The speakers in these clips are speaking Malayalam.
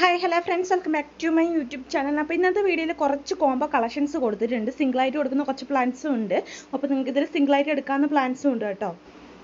Hi hello friends welcome back to my YouTube channel അപ്പോൾ ഇന്നത്തെ വീഡിയോയിൽ കുറച്ച് കോമ്പോ കളക്ഷൻസ് കൊടുത്തിട്ടുണ്ട്. സിംഗിളായിട്ട് കൊടുക്കുന്ന കുറച്ച് പ്ലാന്റ്സും ഉണ്ട്. അപ്പോൾ നിങ്ങൾക്ക് ഇതിൽ സിംഗിളായിട്ട് എടുക്കാവുന്ന പ്ലാന്റ്സും ഉണ്ട് കേട്ടോ.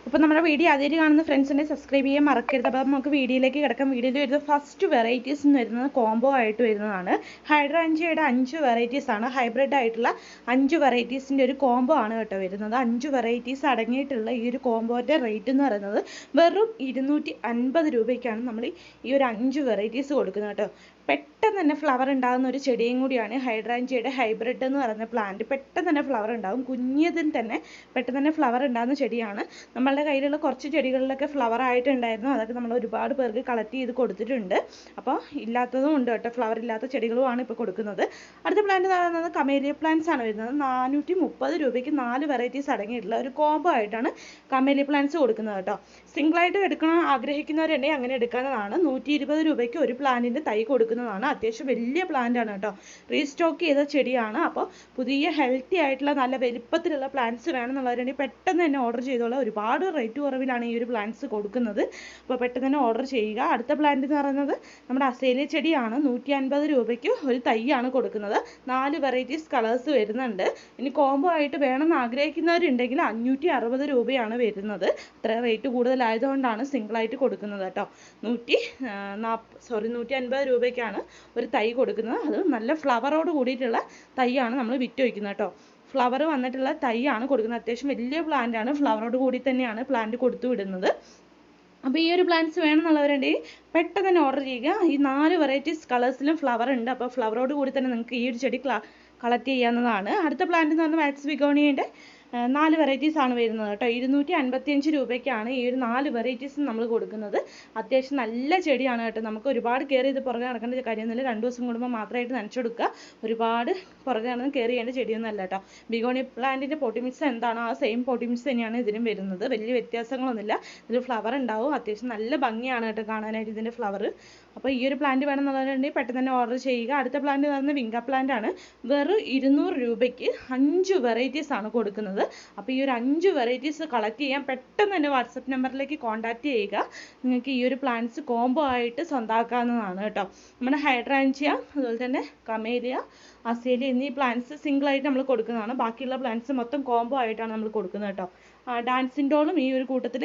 അപ്പോൾ നമ്മുടെ വീഡിയോ ആദ്യമായിട്ട് കാണുന്ന ഫ്രണ്ട്സിനെ സബ്സ്ക്രൈബ് ചെയ്യാൻ മറക്കരുത്. അപ്പോൾ നമുക്ക് വീഡിയോയിലേക്ക് കിടക്കാം. വീഡിയോയിൽ വരുന്നത് ഫസ്റ്റ് വെറൈറ്റീസ് എന്ന് വരുന്നത് കോംബോ ആയിട്ട് വരുന്നതാണ്. ഹൈഡ്രാഞ്ചിയുടെ അഞ്ച് വെറൈറ്റീസ് ആണ്. ഹൈബ്രിഡ് ആയിട്ടുള്ള അഞ്ച് വെറൈറ്റീസിന്റെ ഒരു കോംബോ ആണ് കേട്ടോ വരുന്നത്. അഞ്ച് വെറൈറ്റീസ് അടങ്ങിയിട്ടുള്ള ഈ ഒരു കോംബോന്റെ റേറ്റ് എന്ന് പറയുന്നത് വെറും ഇരുന്നൂറ്റി അൻപത് രൂപയ്ക്കാണ് നമ്മൾ ഈ ഒരു അഞ്ച് വെറൈറ്റീസ് കൊടുക്കുന്നത് കേട്ടോ. പെട്ടെന്ന് തന്നെ ഫ്ലവർ ഉണ്ടാകുന്ന ഒരു ചെടിയും കൂടിയാണ് ഹൈഡ്രാഞ്ചിയുടെ ഹൈബ്രിഡ് എന്ന് പറയുന്ന പ്ലാന്റ് പെട്ടെന്ന് തന്നെ ഫ്ലവർ ഉണ്ടാകും. കുഞ്ഞതിൽ തന്നെ പെട്ടെന്ന് തന്നെ ഫ്ലവർ ഉണ്ടാകുന്ന ചെടിയാണ്. നമ്മളുടെ കയ്യിലുള്ള കുറച്ച് ചെടികളിലൊക്കെ ഫ്ലവർ ആയിട്ടുണ്ടായിരുന്നു. അതൊക്കെ നമ്മൾ ഒരുപാട് പേർക്ക് കളക്ട് ചെയ്ത് കൊടുത്തിട്ടുണ്ട്. അപ്പോൾ ഇല്ലാത്തതും ഉണ്ട് കേട്ടോ. ഫ്ലവർ ഇല്ലാത്ത ചെടികളുമാണ് ഇപ്പോൾ കൊടുക്കുന്നത്. അടുത്ത പ്ലാന്റ് എന്ന് പറയുന്നത് കമേലിയ പ്ലാന്റ്സ് ആണ് വരുന്നത്. നാനൂറ്റി മുപ്പത് രൂപയ്ക്ക് നാല് വെറൈറ്റീസ് അടങ്ങിയിട്ടുള്ള ഒരു കോംബോ ആയിട്ടാണ് കമേലിയ പ്ലാന്റ്സ് കൊടുക്കുന്നത് കേട്ടോ. സിംഗിളായിട്ട് എടുക്കണം ആഗ്രഹിക്കുന്നവരുണ്ടെങ്കിൽ അങ്ങനെ എടുക്കാവുന്നതാണ്. നൂറ്റി ഇരുപത് രൂപയ്ക്ക് ഒരു പ്ലാന്റിന്റെ തൈ കൊടുക്കുന്നതാണ്. അത്യാവശ്യം വലിയ പ്ലാന്റ് ആണ് കേട്ടോ. റീസ്റ്റോക്ക് ചെയ്ത ചെടിയാണ്. അപ്പോൾ പുതിയ ഹെൽത്തി ആയിട്ടുള്ള നല്ല വലിപ്പത്തിലുള്ള പ്ലാന്റ്സ് വേണമെന്നുള്ളവരുണ്ടെങ്കിൽ പെട്ടെന്ന് തന്നെ ഓർഡർ ചെയ്തോളാം. ഒരുപാട് റേറ്റ് കുറവിലാണ് ഈ ഒരു പ്ലാന്റ്സ് കൊടുക്കുന്നത്. അപ്പോൾ പെട്ടെന്ന് തന്നെ ഓർഡർ ചെയ്യുക. അടുത്ത പ്ലാന്റ് എന്ന് പറയുന്നത് നമ്മുടെ അസേലിയ ചെടിയാണ്. നൂറ്റി അൻപത് രൂപയ്ക്ക് ഒരു തൈയാണ് കൊടുക്കുന്നത്. നാല് വെറൈറ്റീസ് കളേഴ്സ് വരുന്നുണ്ട്. ഇനി കോംബോ ആയിട്ട് വേണമെന്ന് ആഗ്രഹിക്കുന്നവരുണ്ടെങ്കിൽ അഞ്ഞൂറ്റി അറുപത് രൂപയാണ് വരുന്നത്. അത്ര റേറ്റ് കൂടുതലായതുകൊണ്ടാണ് സിംഗിളായിട്ട് കൊടുക്കുന്നത് കേട്ടോ. നൂറ്റി സോറി നൂറ്റി അൻപത് രൂപയ്ക്കാണ് ഒരു തൈ കൊടുക്കുന്നത്. അത് നല്ല ഫ്ലവറോട് കൂടിയിട്ടുള്ള തൈയാണ് നമ്മൾ വിറ്റ് വയ്ക്കുന്നത് കേട്ടോ. ഫ്ലവർ വന്നിട്ടുള്ള തൈയാണ് കൊടുക്കുന്നത്. അത്യാവശ്യം വലിയ പ്ലാന്റ് ആണ്. ഫ്ലവറോട് കൂടി തന്നെയാണ് പ്ലാന്റ് കൊടുത്തു വിടുന്നത്. അപ്പോൾ ഈ ഒരു പ്ലാന്റ്സ് വേണമെന്നുള്ളവരുണ്ടെങ്കിൽ പെട്ടെന്ന് തന്നെ ഓർഡർ ചെയ്യുക. ഈ നാല് വെറൈറ്റീസ് കളേഴ്സിലും ഫ്ലവർ ഉണ്ട്. അപ്പോൾ ഫ്ലവറോട് കൂടി തന്നെ നിങ്ങൾക്ക് ഈ ഒരു ചെടി കളക്ട് ചെയ്യാവുന്നതാണ്. അടുത്ത പ്ലാന്റ് എന്ന് പറഞ്ഞാൽ വാക്സ് ബിഗോണിയന്റെ നാല് വെറൈറ്റീസ് ആണ് വരുന്നത് കേട്ടോ. ഇരുന്നൂറ്റി അൻപത്തിയഞ്ച് രൂപയ്ക്കാണ് ഈ ഒരു നാല് വെറൈറ്റീസ് നമ്മൾ കൊടുക്കുന്നത്. അത്യാവശ്യം നല്ല ചെടിയാണ് കേട്ടോ. നമുക്ക് ഒരുപാട് കെയർ ഇത് പുറകെ നടക്കേണ്ട കാര്യമൊന്നുമില്ല. രണ്ട് ദിവസം കൂടുമ്പോൾ മാത്രമായിട്ട് നനച്ചു കൊടുക്കുക. ഒരുപാട് പുറകെ നടന്ന് കെയർ ചെയ്യേണ്ട ചെടിയൊന്നും അല്ല കേട്ടോ. ബിഗോണി പ്ലാന്റിന്റെ പൊട്ടിമിക്സ് എന്താണോ? ആ സെയിം പൊട്ടിമിക്സ് തന്നെയാണ് ഇതിനും വരുന്നത്. വലിയ വ്യത്യാസങ്ങളൊന്നുമില്ല. ഇതിൽ ഫ്ലവർ ഉണ്ടാവും. അത്യാവശ്യം നല്ല ഭംഗിയാണ് കേട്ടോ കാണാനായിട്ട് ഇതിന്റെ ഫ്ലവർ അപ്പോൾ ഈ ഒരു പ്ലാന്റ് വേണമെന്നുള്ളവരുണ്ടെങ്കിൽ പെട്ടെന്ന് തന്നെ ഓർഡർ ചെയ്യുക. അടുത്ത പ്ലാന്റ് എന്ന് പറയുന്നത് വിങ്ക പ്ലാന്റ് ആണ്. വെറും ഇരുന്നൂറ് രൂപയ്ക്ക് അഞ്ച് വെറൈറ്റീസ് ആണ് കൊടുക്കുന്നത്. അപ്പോൾ ഈ ഒരു അഞ്ച് വെറൈറ്റീസ് കളക്ട് ചെയ്യാൻ പെട്ടെന്ന് തന്നെ വാട്സപ്പ് നമ്പറിലേക്ക് കോൺടാക്റ്റ് ചെയ്യുക. നിങ്ങൾക്ക് ഈ ഒരു പ്ലാന്റ്സ് കോംബോ ആയിട്ട് സ്വന്തമാക്കാവുന്നതാണ് കേട്ടോ. നമ്മുടെ ഹൈഡ്രാഞ്ചിയ അതുപോലെ തന്നെ കമേലിയ അസേലിയ എന്നീ പ്ലാന്റ്സ് സിംഗിൾ ആയിട്ട് നമ്മൾ കൊടുക്കുന്നതാണ്. ബാക്കിയുള്ള പ്ലാന്റ്സ് മൊത്തം കോംബോ ആയിട്ടാണ് നമ്മൾ കൊടുക്കുന്നത് കേട്ടോ. ഡാൻസിന്റോളും ഈ ഒരു കൂട്ടത്തിൽ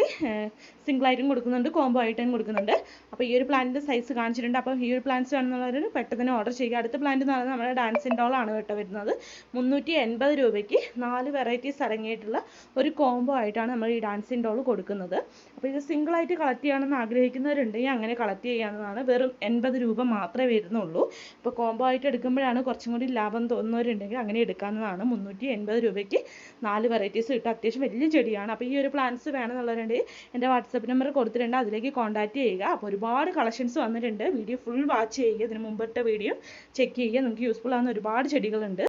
സിംഗിൾ ആയിട്ടും കൊടുക്കുന്നുണ്ട് കോംബോ ആയിട്ടും കൊടുക്കുന്നുണ്ട്. അപ്പോൾ ഈ ഒരു പ്ലാന്റിന്റെ സൈസ് കാണിച്ചിട്ടുണ്ട്. അപ്പോൾ ഈ ഒരു പ്ലാന്റ്സ് വേണമെന്നുള്ളവർ പെട്ടെന്ന് ഓർഡർ ചെയ്യുക. അടുത്ത പ്ലാന്റ് എന്ന് പറയുന്നത് നമ്മുടെ ഡാൻസിന്റോളാണ് കേട്ടോ വരുന്നത്. മുന്നൂറ്റി എൺപത് രൂപയ്ക്ക് നാല് വെറൈറ്റീസ് അടങ്ങിയിട്ടുള്ള ഒരു കോംബോ ആയിട്ടാണ് നമ്മൾ ഈ ഡാൻസിന്റോൾ കൊടുക്കുന്നത്. അപ്പോൾ ഇത് സിംഗിൾ ആയിട്ട് കളക്ട് ചെയ്യണമെന്ന് ആഗ്രഹിക്കുന്നവരുണ്ടെങ്കിൽ അങ്ങനെ കളക്ട് ചെയ്യാവുന്നതാണ്. വെറും എൺപത് രൂപ മാത്രമേ വരുന്നുള്ളൂ. ഇപ്പോൾ കോംബോ ആയിട്ട് എടുക്കുമ്പോഴാണ് കുറച്ചും കൂടി ലാഭം തോന്നുന്നവരുണ്ടെങ്കിൽ അങ്ങനെ എടുക്കാവുന്നതാണ്. മുന്നൂറ്റി എൺപത് രൂപയ്ക്ക് നാല് വെറൈറ്റീസ് കിട്ടും അത്യാവശ്യം വലിയ ചെടിയാണ്. അപ്പോൾ ഈ ഒരു പ്ലാന്റ്സ് വേണമെന്നുള്ളവരുണ്ടെങ്കിൽ എന്റെ വാട്സപ്പ് നമ്പർ കൊടുത്തിട്ടുണ്ട്. അതിലേക്ക് കോൺടാക്ട് ചെയ്യുക. അപ്പോൾ ഒരുപാട് കളക്ഷൻസ് വന്നിട്ടുണ്ട്. വീഡിയോ ഫുൾ വാച്ച് ചെയ്യുക. ഇതിന് മുമ്പിട്ട വീഡിയോ ചെക്ക് ചെയ്യുക. നിങ്ങൾക്ക് യൂസ്ഫുൾ ആവുന്ന ഒരുപാട് ചെടികളുണ്ട്.